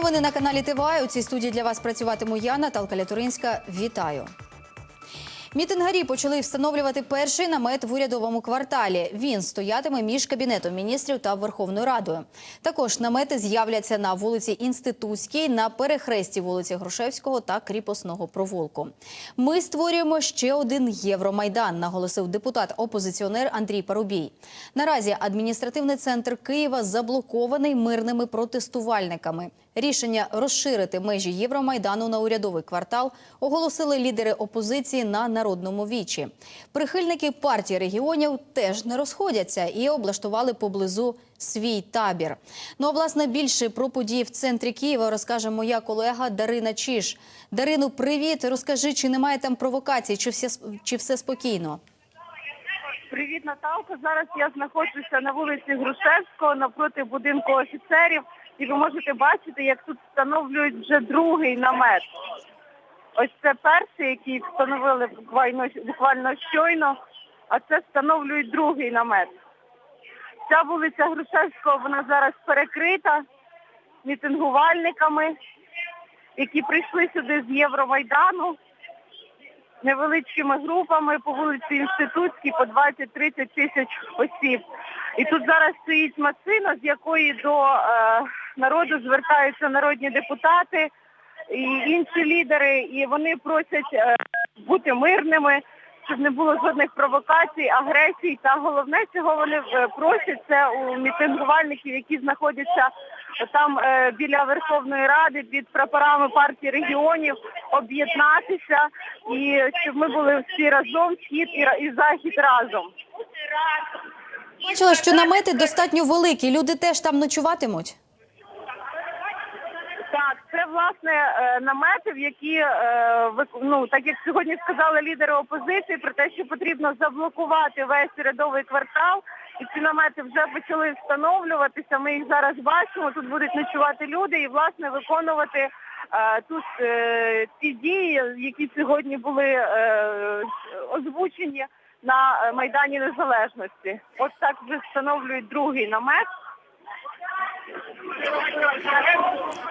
новини на каналі ТВА. У цій студії для вас працюватиму я, Наталка Лятуринська. Вітаю. Мітингарі почали встановлювати перший намет в урядовому кварталі. Він стоятиме між кабінетом міністрів та Верховною Радою. Також намети з'являться на вулиці Інститутській, на перехресті вулиці Грушевського та Кріпосного провулку. Ми створюємо ще один Євромайдан, наголосив депутат-опозиціонер Андрій Парубій. Наразі адміністративний центр Києва заблокований мирними протестувальниками. Рішення розширити межі Євромайдану на урядовий квартал оголосили лідери опозиції на народному вічі. Прихильники партії регіонів теж не розходяться і облаштували поблизу свій табір. Ну а власне більше про події в центрі Києва розкаже моя колега Дарина Чіш. Дарину, привіт! Розкажи, чи немає там провокацій, чи все чи все спокійно? Привіт, Наталко. Зараз я знаходжуся на вулиці Грушевського навпроти будинку офіцерів, і ви можете бачити, як тут встановлюють вже другий намет. Ось це перший, який встановили буквально, буквально щойно, а це встановлюють другий намет. Ця вулиця Грушевського вона зараз перекрита мітингувальниками, які прийшли сюди з Євромайдану невеличкими групами по вулиці Інститутській по 20-30 тисяч осіб. І тут зараз стоїть машина, з якої до е, народу звертаються народні депутати і інші лідери, і вони просять е, бути мирними, щоб не було жодних провокацій, агресій. Та головне, чого вони е, просять, це у мітингувальників, які знаходяться там біля Верховної Ради під прапорами партії регіонів, об'єднатися і щоб ми були всі разом, схід і захід разом. Бачила, що намети достатньо великі. Люди теж там ночуватимуть. Так, це власне е, намети, в які е, ну так як сьогодні сказали лідери опозиції, про те, що потрібно заблокувати весь урядовий квартал, і ці намети вже почали встановлюватися. Ми їх зараз бачимо. Тут будуть ночувати люди і власне виконувати е, тут ті дії, які сьогодні були озвучені на е, майдані Незалежності. Ось так вже встановлюють другий намет.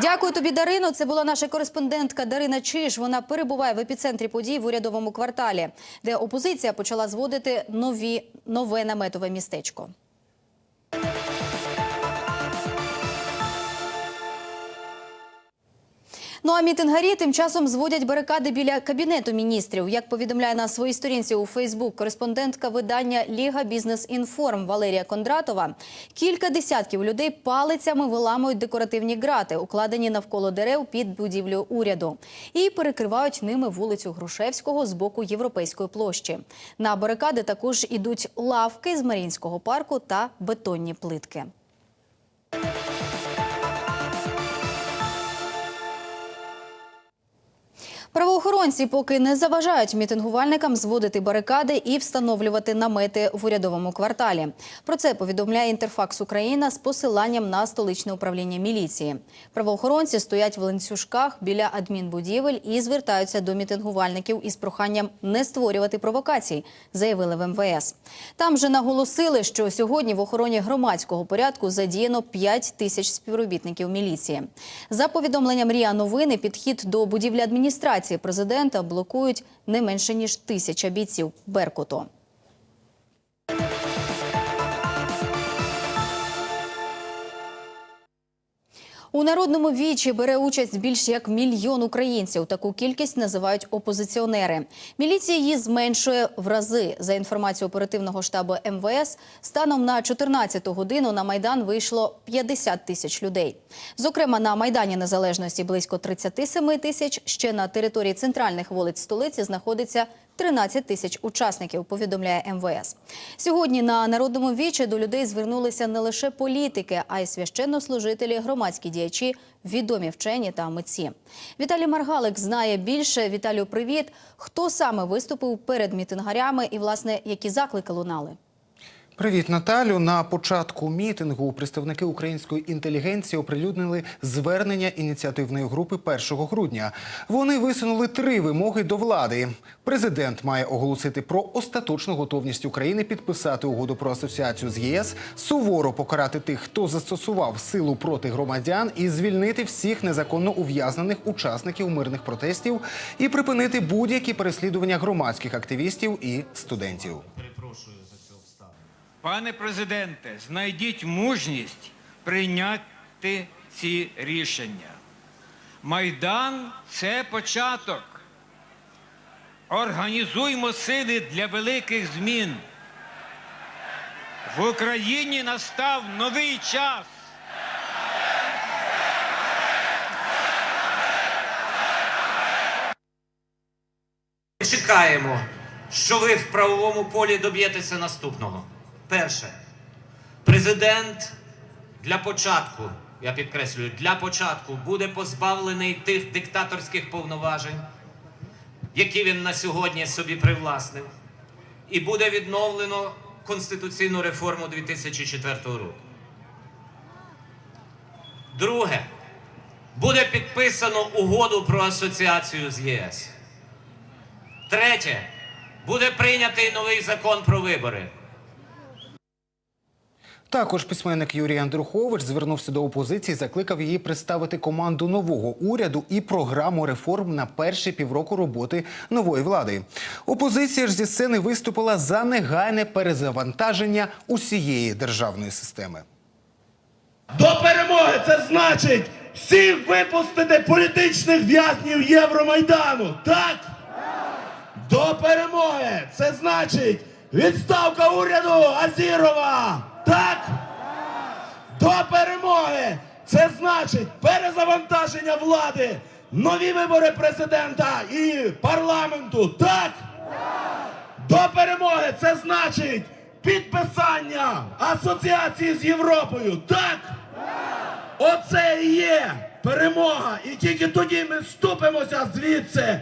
Дякую тобі, Дарино. Це була наша кореспондентка Дарина Чиш. Вона перебуває в епіцентрі подій в урядовому кварталі, де опозиція почала зводити нові нове наметове містечко. Ну а мітингарі тим часом зводять барикади біля кабінету міністрів. Як повідомляє на своїй сторінці у Фейсбук кореспондентка видання Ліга Бізнес Інформ Валерія Кондратова, кілька десятків людей палицями виламують декоративні грати, укладені навколо дерев під будівлею уряду, і перекривають ними вулицю Грушевського з боку європейської площі. На барикади також ідуть лавки з Марінського парку та бетонні плитки. Правоохоронці поки не заважають мітингувальникам зводити барикади і встановлювати намети в урядовому кварталі. Про це повідомляє Інтерфакс Україна з посиланням на столичне управління міліції. Правоохоронці стоять в ланцюжках біля адмінбудівель і звертаються до мітингувальників із проханням не створювати провокацій, заявили в МВС. Там же наголосили, що сьогодні в охороні громадського порядку задіяно 5 тисяч співробітників міліції. За повідомленням РІА Новини, підхід до будівлі адміністрації президента блокують не менше ніж тисяча бійців Беркуту. У народному вічі бере участь більш як мільйон українців. Таку кількість називають опозиціонери. Міліція її зменшує в рази. За інформацією оперативного штабу МВС, станом на 14-ту годину на майдан вийшло 50 тисяч людей. Зокрема, на майдані Незалежності близько 37 тисяч. Ще на території центральних вулиць столиці знаходиться 13 тисяч учасників, повідомляє МВС. Сьогодні на народному вічі до людей звернулися не лише політики, а й священнослужителі, громадські діячі, відомі вчені та митці. Віталій Маргалик знає більше. Віталію, привіт. Хто саме виступив перед мітингарями і, власне, які заклики лунали? Привіт, Наталю. На початку мітингу представники української інтелігенції оприлюднили звернення ініціативної групи 1 грудня. Вони висунули три вимоги до влади. Президент має оголосити про остаточну готовність України підписати угоду про асоціацію з ЄС, суворо покарати тих, хто застосував силу проти громадян, і звільнити всіх незаконно ув'язнених учасників мирних протестів і припинити будь-які переслідування громадських активістів і студентів. Пане президенте, знайдіть мужність прийняти ці рішення. Майдан це початок. Організуймо сили для великих змін. В Україні настав новий час. Чекаємо, що ви в правовому полі доб'єтеся наступного. Перше, президент для початку, я підкреслюю, для початку буде позбавлений тих диктаторських повноважень, які він на сьогодні собі привласнив, і буде відновлено конституційну реформу 2004 року. Друге, буде підписано угоду про асоціацію з ЄС. Третє. Буде прийнятий новий закон про вибори. Також письменник Юрій Андрухович звернувся до опозиції, закликав її представити команду нового уряду і програму реформ на перші півроку роботи нової влади. Опозиція ж зі сцени виступила за негайне перезавантаження усієї державної системи. До перемоги це значить всіх випустити політичних в'язнів Євромайдану. Так? До перемоги це значить відставка уряду Азірова. Так? До перемоги це значить перезавантаження влади, нові вибори президента і парламенту. Так? До перемоги це значить підписання асоціації з Європою. Так? Оце і є перемога. І тільки тоді ми вступимося звідси.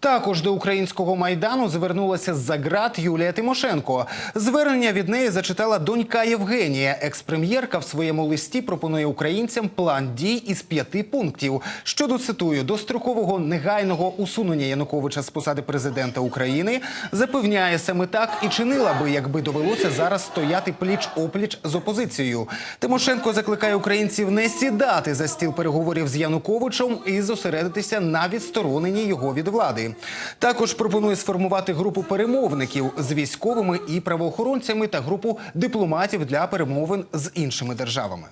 Також до українського майдану звернулася з-за ґрат Юлія Тимошенко. Звернення від неї зачитала донька Євгенія. Експрем'єрка в своєму листі пропонує українцям план дій із п'яти пунктів щодо цитую дострокового негайного усунення Януковича з посади президента України. Запевняє саме так і чинила би, якби довелося зараз стояти пліч опліч з опозицією. Тимошенко закликає українців не сідати за стіл переговорів з Януковичем і зосередитися на відстороненні його від влади. Також пропонує сформувати групу перемовників з військовими і правоохоронцями та групу дипломатів для перемовин з іншими державами.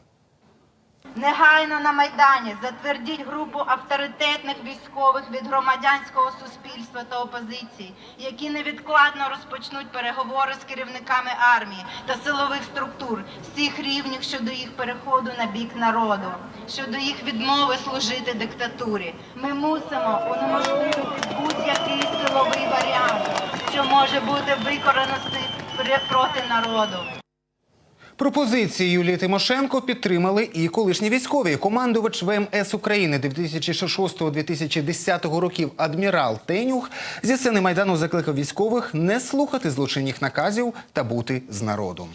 Негайно на Майдані затвердіть групу авторитетних військових від громадянського суспільства та опозиції, які невідкладно розпочнуть переговори з керівниками армії та силових структур всіх рівнів щодо їх переходу на бік народу, щодо їх відмови служити диктатурі. Ми мусимо унеможливити будь-який силовий варіант, що може бути використаний проти народу. Пропозиції Юлії Тимошенко підтримали і колишні військові. Командувач ВМС України 2006-2010 років адмірал Тенюх зі сцени майдану закликав військових не слухати злочинних наказів та бути з народом.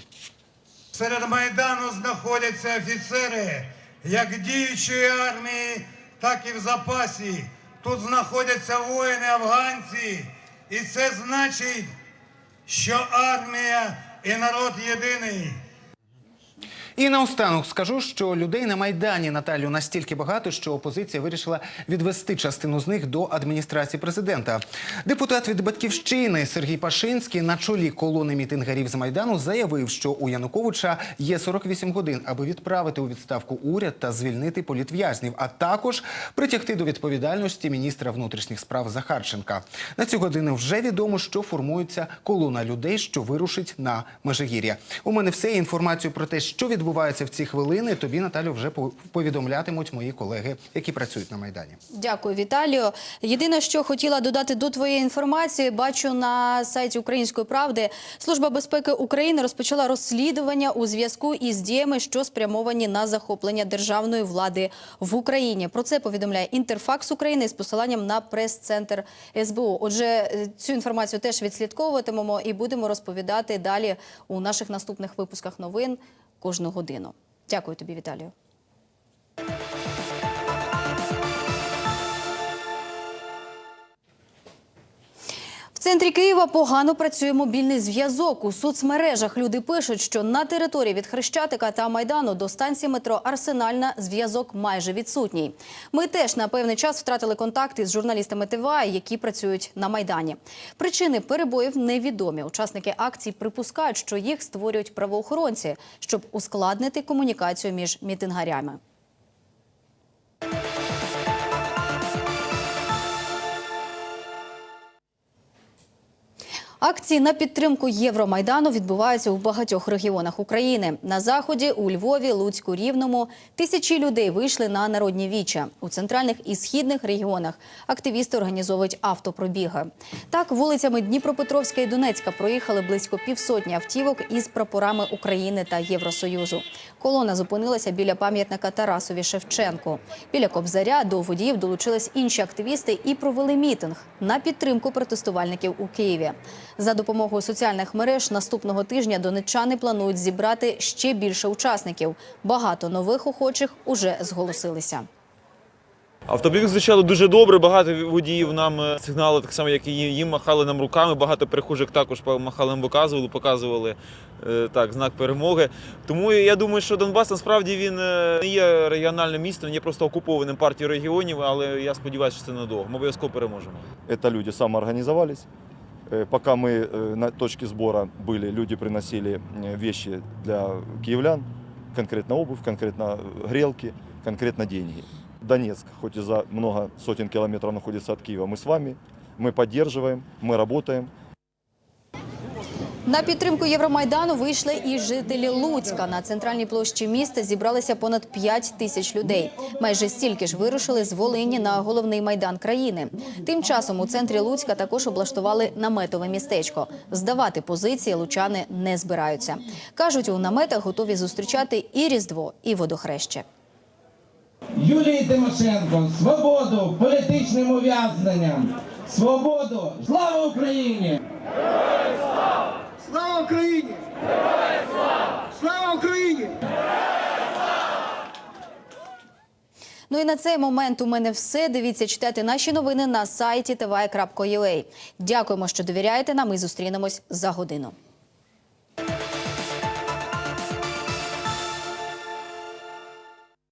Серед Майдану знаходяться офіцери як діючої армії, так і в запасі. Тут знаходяться воїни афганці. І це значить, що армія і народ єдиний. І наостанок скажу, що людей на майдані Наталю настільки багато, що опозиція вирішила відвести частину з них до адміністрації президента. Депутат від батьківщини Сергій Пашинський на чолі колони мітингарів з майдану заявив, що у Януковича є 48 годин, аби відправити у відставку уряд та звільнити політв'язнів, а також притягти до відповідальності міністра внутрішніх справ Захарченка. На цю годину вже відомо, що формується колона людей, що вирушить на Межигір'я. У мене все інформацію про те, що відбувається відбувається в ці хвилини, тобі Наталю вже по- повідомлятимуть мої колеги, які працюють на майдані. Дякую, Віталію. Єдине, що хотіла додати до твоєї інформації, бачу на сайті Української правди. Служба безпеки України розпочала розслідування у зв'язку із діями, що спрямовані на захоплення державної влади в Україні. Про це повідомляє Інтерфакс України з посиланням на прес-центр СБУ. Отже, е, цю інформацію теж відслідковуватимемо і будемо розповідати далі у наших наступних випусках новин кожну годину. Дякую тобі, Віталію. Центрі Києва погано працює мобільний зв'язок. У соцмережах люди пишуть, що на території від Хрещатика та Майдану до станції метро Арсенальна зв'язок майже відсутній. Ми теж на певний час втратили контакти з журналістами ТВА, які працюють на Майдані. Причини перебоїв невідомі. Учасники акцій припускають, що їх створюють правоохоронці, щоб ускладнити комунікацію між мітингарями. Акції на підтримку Євромайдану відбуваються у багатьох регіонах України. На заході, у Львові, Луцьку, Рівному тисячі людей вийшли на народні віча. У центральних і східних регіонах активісти організовують автопробіги. Так, вулицями Дніпропетровська і Донецька проїхали близько півсотні автівок із прапорами України та Євросоюзу. Колона зупинилася біля пам'ятника Тарасові Шевченку. Біля Кобзаря до водіїв долучились інші активісти і провели мітинг на підтримку протестувальників у Києві. За допомогою соціальних мереж наступного тижня донеччани планують зібрати ще більше учасників. Багато нових охочих уже зголосилися. Автопробіг звучало дуже добре. Багато водіїв нам е, сигнали, так само, як і їм, махали нам руками. Багато перехожих також махали нам показували, показували е, так, знак перемоги. Тому я думаю, що Донбас насправді він е, не є регіональним містом, він є просто окупованим партією регіонів, але я сподіваюся, що це надовго. Ми обов'язково переможемо. Это люди самоорганизовались. Э, Пока мы э, на точке сбора были, люди приносили э, вещи для киевлян, конкретно обувь, конкретно э, грелки, конкретно деньги. Донецк, хоть и за много сотен километров находится от Киева, мы с вами, мы поддерживаем, мы работаем. На підтримку Євромайдану вийшли і жителі Луцька. На центральній площі міста зібралися понад 5 тисяч людей. Майже стільки ж вирушили з Волині на головний майдан країни. Тим часом у центрі Луцька також облаштували наметове містечко. Здавати позиції лучани не збираються. кажуть, у наметах готові зустрічати і різдво, і водохреще. Юлії Тимошенко, свободу політичним ув'язненням, свободу, слава Україні! Слава Україні! Слава Україні! Ну і на цей момент у мене все. Дивіться, читайте наші новини на сайті tv.ua. Дякуємо, що довіряєте нам. і зустрінемось за годину.